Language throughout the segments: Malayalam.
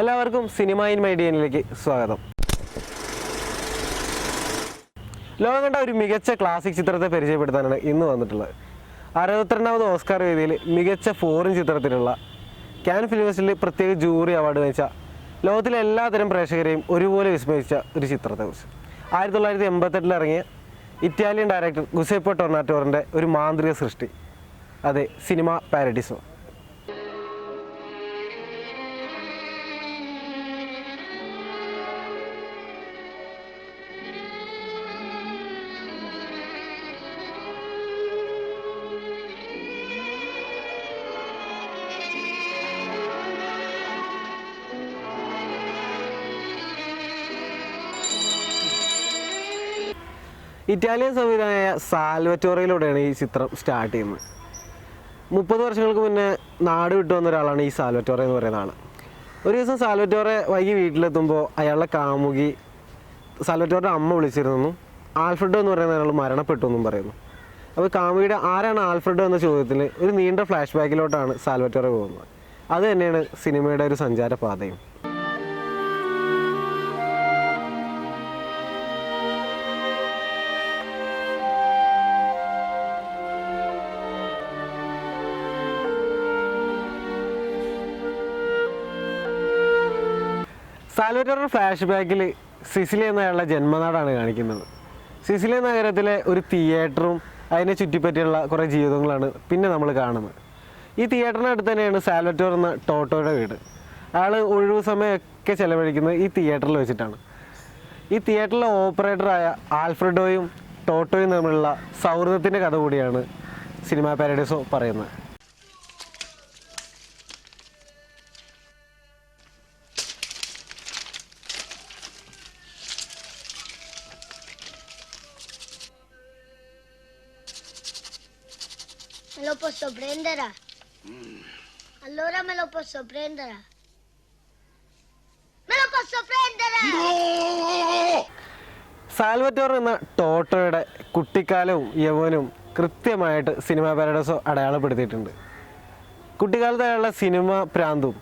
എല്ലാവർക്കും സിനിമ ഇൻ മൈഡിയനിലേക്ക് സ്വാഗതം. ലോകം കണ്ട ഒരു മികച്ച ക്ലാസിക് ചിത്രത്തെ പരിചയപ്പെടുത്താനാണ് ഇന്ന് വന്നിട്ടുള്ളത്. അറുപത്തിരണ്ടാമത് ഓസ്കാർ വേദിയിൽ മികച്ച ഫോറിൻ ചിത്രത്തിലുള്ള ക്യാൻ ഫിലിം പ്രത്യേക ജൂറി അവാർഡ് വെച്ച ലോകത്തിലെ എല്ലാതരം പ്രേക്ഷകരെയും ഒരുപോലെ വിസ്മയിച്ച ഒരു ചിത്രത്തെക്കുറിച്ച്. ആയിരത്തി തൊള്ളായിരത്തി എൺപത്തെട്ടിൽ ഇറങ്ങിയ ഇറ്റാലിയൻ ഡയറക്ടർ ഗുസേപ്പോ ടൊർണാറ്റോറിന്റെ ഒരു മാന്ത്രിക സൃഷ്ടി. അതെ സിനിമ പാരഡിസോ ഇറ്റാലിയൻ സംവിധായ സാൽവറ്റോറയിലൂടെയാണ് ഈ ചിത്രം സ്റ്റാർട്ട് ചെയ്യുന്നത്. മുപ്പത് വർഷങ്ങൾക്ക് മുന്നേ നാട് വിട്ടു വന്ന ഒരാളാണ് ഈ സാൽവറ്റോറ എന്ന് പറയുന്ന ആൾ ഒരു ദിവസം സാൽവറ്റോറെ വൈകി വീട്ടിലെത്തുമ്പോൾ അയാളുടെ കാമുകി സാൽവറ്റോറുടെ അമ്മ വിളിച്ചിരുന്നു. ആൽഫ്രഡോ എന്ന് പറയുന്ന അയാൾ മരണപ്പെട്ടു എന്നും പറയുന്നു. അപ്പോൾ കാമുകിയുടെ ആരാണ് ആൽഫ്രഡോ എന്ന ചോദ്യത്തിൽ ഒരു നീണ്ട ഫ്ലാഷ് ബാക്കിലോട്ടാണ് സാൽവറ്റോറെ പോകുന്നത്. അത് തന്നെയാണ് സിനിമയുടെ ഒരു സഞ്ചാരപാതയും. സാൽവറ്റോറിന്റെ ഫ്ലാഷ് ബാക്കിൽ സിസിലി എന്നയാളുടെ ജന്മനാടാണ് കാണിക്കുന്നത്. സിസിലി നഗരത്തിലെ ഒരു തിയേറ്ററും അതിനെ ചുറ്റിപ്പറ്റിയുള്ള കുറേ ജീവിതങ്ങളാണ് പിന്നെ നമ്മൾ കാണുന്നത്. ഈ തിയേറ്ററിനടുത്ത് തന്നെയാണ് സാലോറ്റോർ എന്ന ടോട്ടോയുടെ വീട്. അയാൾ ഒഴിവ് സമയമൊക്കെ ചിലവഴിക്കുന്നത് ഈ തിയേറ്ററിൽ വെച്ചിട്ടാണ്. ഈ തിയേറ്ററിലെ ഓപ്പറേറ്ററായ ആൽഫ്രഡോയും ടോട്ടോയും തമ്മിലുള്ള സൗഹൃദത്തിന്റെ കഥ കൂടിയാണ് സിനിമ പാരഡൈസോ പറയുന്നത്. Me lo posso prendere? Mm. Allora me lo posso prendere? Me lo posso prendere? No! Salvatore എന്ന ടോട്ടോയുടെ കുട്ടിക്കാലവും യൗവനവും കൃത്യമായിട്ട് സിനിമ പാരഡോസോ അടയാളപ്പെടുത്തിയിട്ടുണ്ട് കുട്ടിക്കാലത്ത് അയാളുടെ സിനിമ പ്രാന്തും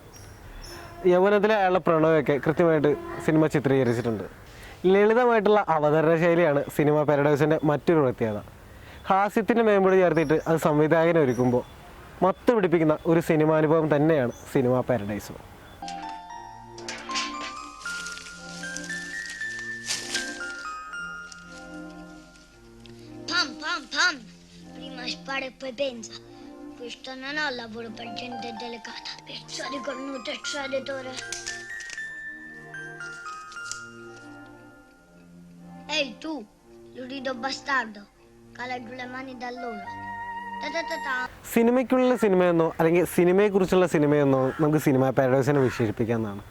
യൗവനത്തിലെ അയാളുടെ പ്രണവമൊക്കെ കൃത്യമായിട്ട് സിനിമ ചിത്രീകരിച്ചിട്ടുണ്ട് ലളിതമായിട്ടുള്ള അവതരണ ശൈലിയാണ് സിനിമ പാരഡോസിന്റെ മറ്റൊരു പ്രത്യേകത ഹാസ്യത്തിന്റെ മേമ്പൊടി ചേർത്തിട്ട് അത് സംവിധായകനെ ഒരുക്കുമ്പോൾ മത്ത് പിടിപ്പിക്കുന്ന ഒരു സിനിമാനുഭവം തന്നെയാണ് Cinema Paradiso Pam, pam, pam. Prima spara e poi pensa. Questo non è un lavoro per gente delicata. Di cornuto e traditore. Ehi tu, lurido bastardo. സിനിമയ്ക്കുള്ള സിനിമയെന്നോ അല്ലെങ്കിൽ സിനിമയെക്കുറിച്ചുള്ള സിനിമയെന്നോ നമുക്ക് സിനിമ പാരഡൈസിനെ വിശേഷിപ്പിക്കാമെന്നാണ്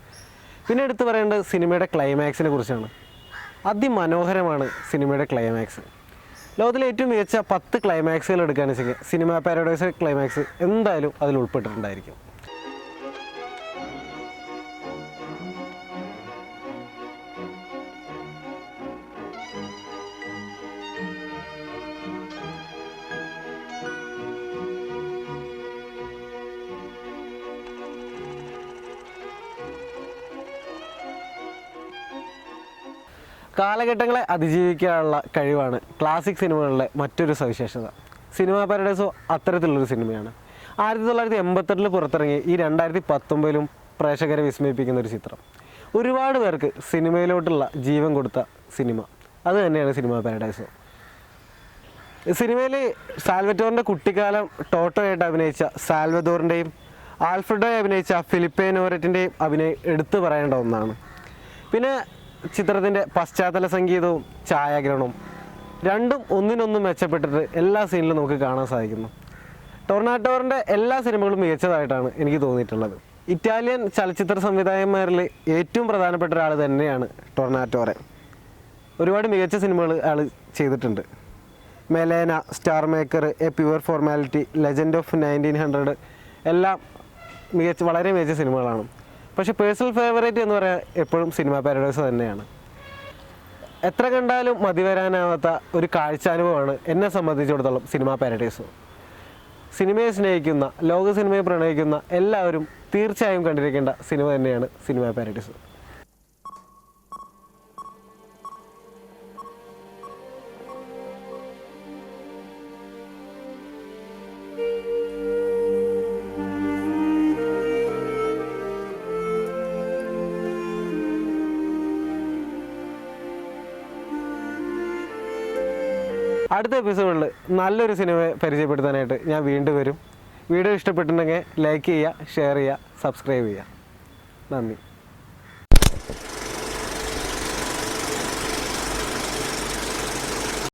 പിന്നെ എടുത്തു പറയേണ്ടത് സിനിമയുടെ ക്ലൈമാക്സിനെ കുറിച്ചാണ്. അതിമനോഹരമാണ് സിനിമയുടെ ക്ലൈമാക്സ് ലോകത്തിലെ ഏറ്റവും മികച്ച പത്ത് ക്ലൈമാക്സുകൾ എടുക്കുകയാണെന്ന് വെച്ചെങ്കിൽ സിനിമ പാരഡൈസ് ക്ലൈമാക്സ് എന്തായാലും അതിൽ ഉൾപ്പെട്ടിട്ടുണ്ടായിരിക്കും. കാലഘട്ടങ്ങളെ അതിജീവിക്കാനുള്ള കഴിവാണ് ക്ലാസിക് സിനിമകളിലെ മറ്റൊരു സവിശേഷത. സിനിമ പാരഡൈസോ അത്തരത്തിലുള്ളൊരു സിനിമയാണ്. ആയിരത്തി തൊള്ളായിരത്തി എൺപത്തെട്ടിൽ പുറത്തിറങ്ങി ഈ രണ്ടായിരത്തി പത്തൊമ്പതിലും പ്രേക്ഷകരെ വിസ്മയിപ്പിക്കുന്ന ഒരു ചിത്രം. ഒരുപാട് പേർക്ക് സിനിമയിലോട്ടുള്ള ജീവൻ കൊടുത്ത സിനിമ. അത് തന്നെയാണ് സിനിമ പാരഡൈസോ സിനിമയിൽ സാൽവറ്റോറിന്റെ കുട്ടിക്കാലം ടോട്ടോയായിട്ട് അഭിനയിച്ച സാൽവദോറിന്റെയും ആൽഫ്രഡോയെ അഭിനയിച്ച ഫിലിപ്പേ നോരറ്റിന്റെയും അഭിനയം എടുത്തു പറയേണ്ട ഒന്നാണ്. പിന്നെ ചിത്രത്തിന്റെ പശ്ചാത്തല സംഗീതവും ഛായാഗ്രഹണവും രണ്ടും ഒന്നിനൊന്നും മെച്ചപ്പെട്ടിട്ട് എല്ലാ സീനിലും നമുക്ക് കാണാൻ സാധിക്കുന്നു. ടൊർണാട്ടോറിന്റെ എല്ലാ സിനിമകളും മികച്ചതായിട്ടാണ് എനിക്ക് തോന്നിയിട്ടുള്ളത്. ഇറ്റാലിയൻ ചലച്ചിത്ര സംവിധായകന്മാരിൽ ഏറ്റവും പ്രധാനപ്പെട്ട ഒരാൾ തന്നെയാണ് ടൊർണാറ്റോറെ ഒരുപാട് മികച്ച സിനിമകൾ അയാൾ ചെയ്തിട്ടുണ്ട്. Malena Star Maker A Pure Formality Legend of Nineteen Hundred എല്ലാം മികച്ച വളരെ മികച്ച സിനിമകളാണ്. പക്ഷേ പേഴ്സണൽ ഫേവറേറ്റ് എന്ന് പറയാൻ എപ്പോഴും സിനിമ പാരഡൈസ് തന്നെയാണ്. എത്ര കണ്ടാലും മതി വരാനാവാത്ത ഒരു കാഴ്ചാനുഭവമാണ് എന്നെ സംബന്ധിച്ചിടത്തോളം സിനിമ പാരഡൈസ്. സിനിമയെ സ്നേഹിക്കുന്ന ലോക സിനിമയെ പ്രണയിക്കുന്ന എല്ലാവരും തീർച്ചയായും കണ്ടിരിക്കേണ്ട സിനിമ തന്നെയാണ് സിനിമ പാരഡൈസ്. അടുത്ത എപ്പിസോഡിൽ നല്ലൊരു സിനിമ പരിചയപ്പെടുത്താനായിട്ട് ഞാൻ വീണ്ടും വരും. വീഡിയോ ഇഷ്ടപ്പെട്ടിട്ടുണ്ടെങ്കിൽ ലൈക്ക് ചെയ്യുക ഷെയർ ചെയ്യുക സബ്സ്ക്രൈബ് ചെയ്യുക. നന്ദി.